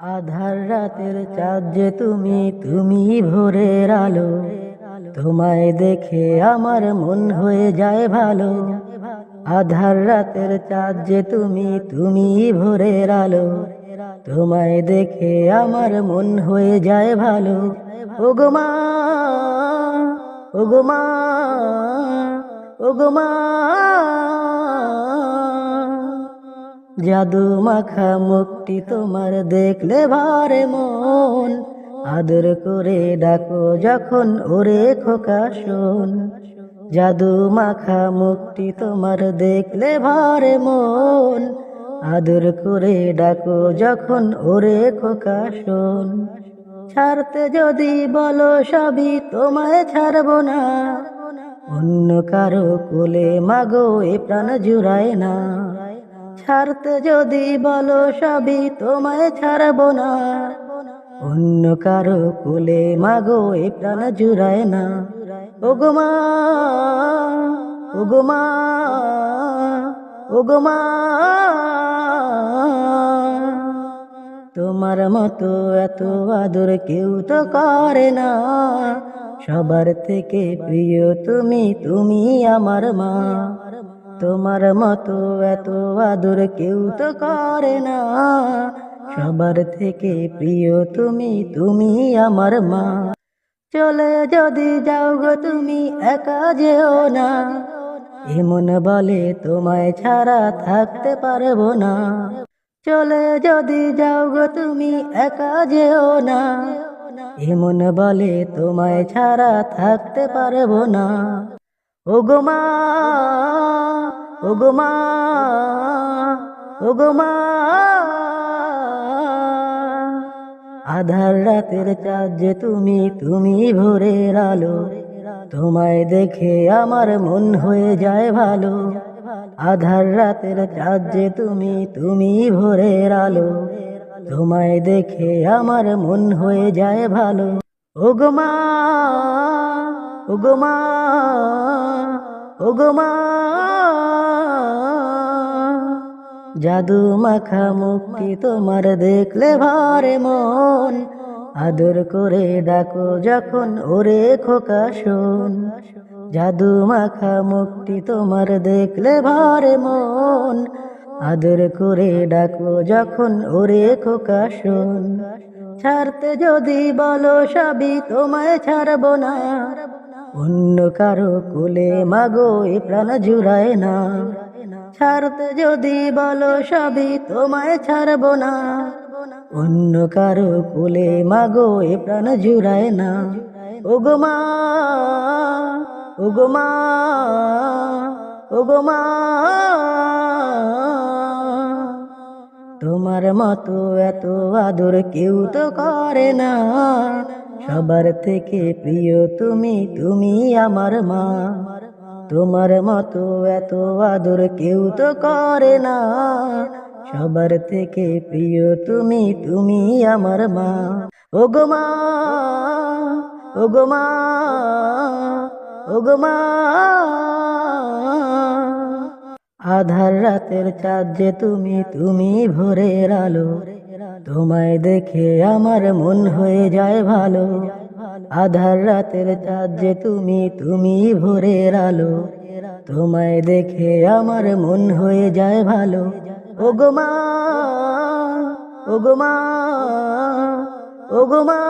আধার রাতের চাঁদ যে তুমি তুমি ভোরের আলো। তোমায় দেখে আমার মন হয়ে যায় ভালো। আধার রাতের চাঁদ যে তুমি তুমি ভোরের আলো। তোমায় দেখে আমার মন হয়ে যায় ভালো। ওগমা ওগমা ওগমা জাদু মাখা মুক্তি তোমার দেখলে ভারে মন। আদর করে ডাকো যখন ওরে খোকা শোন। জাদু মাখা মুক্তি তোমার দেখলে ভারে মন। আদর করে ডাকো যখন ওরে খোকা শোন। ছাড়তে যদি বলো সবই তোমায় ছাড়বো না। অন্য কারও কোলে মাগো এ প্রাণ জুড়ায় না। ছাড়তে যদি বলো সবই তোমায় ছাড়বো না। অন্য কারও কোলে মাগো, এ প্রাণ জুড়ায় না। ওগমা ওগমা ওগমা তোমার মতো এত আদর কেউ তো করে না। সবার থেকে প্রিয় তুমি তুমি আমার মা। তোমার মতো এত আদর কেউ তো করে না। সবার থেকে প্রিয় তুমি তুমি আমার মা। চলে যদি যাও গো তুমি একা যেও না। এমন বলে তোমায় ছাড়া থাকতে পারব না। চলে যদি যাও গো তুমি একা যেও না। এমন বলে তোমায় ছাড়া থাকতে পারব না। ওগমা ওগমা ওগমা আধার রাতের চাঁদ যে তুমি তুমি ভোরের আলো। তোমায় দেখে আমার মন হয়ে যায় ভালো। আধার রাতের চাঁদ যে তুমি তুমি ভোরের আলো। তোমায় দেখে আমার মন হয়ে যায় ভালো। ওগমা ওগমা ওগমা জাদু মাখা মুক্তি তোমার দেখলে ভারে মন। আদর করে ডাকো যখন ওরে খোকা শোন। জাদু মাখা মুক্তি তোমার দেখলে ভারে মন। আদর করে ডাকো যখন ওরে খোকা শোন। ছাড়তে যদি বলো সবই তোমায় ছাড়বো না। অন্য কারও কোলে মাগো, এ প্রাণ জুড়ায় না। ছাড়তে যদি বলো সবই তোমায় ছাড়বো না। অন্য কারও কোলে মাগো, এ প্রাণ জুড়ায় না। ওগমা ওগমা ওগমা তোমার মতো এত আদর কেউ তো করে না। সবার থেকে প্রিয় তুমি তুমি আমার মা। তোমার মতো এত আদর কেউ তো করে না। সবার থেকে প্রিয় তুমি তুমি আমার মা। ওগমা ওগমা ওগমা আধার রাতের চাঁদ যে তুমি তুমি ভোরের আলো। তোমায় দেখে আমার মন হয়ে যায় ভালো। আধার রাতের চাঁদ যে তুমি তুমি ভোরের আলো। তোমায় দেখে আমার মন হয়ে যায় ভালো। ওগোমা ওগোমা ওগমা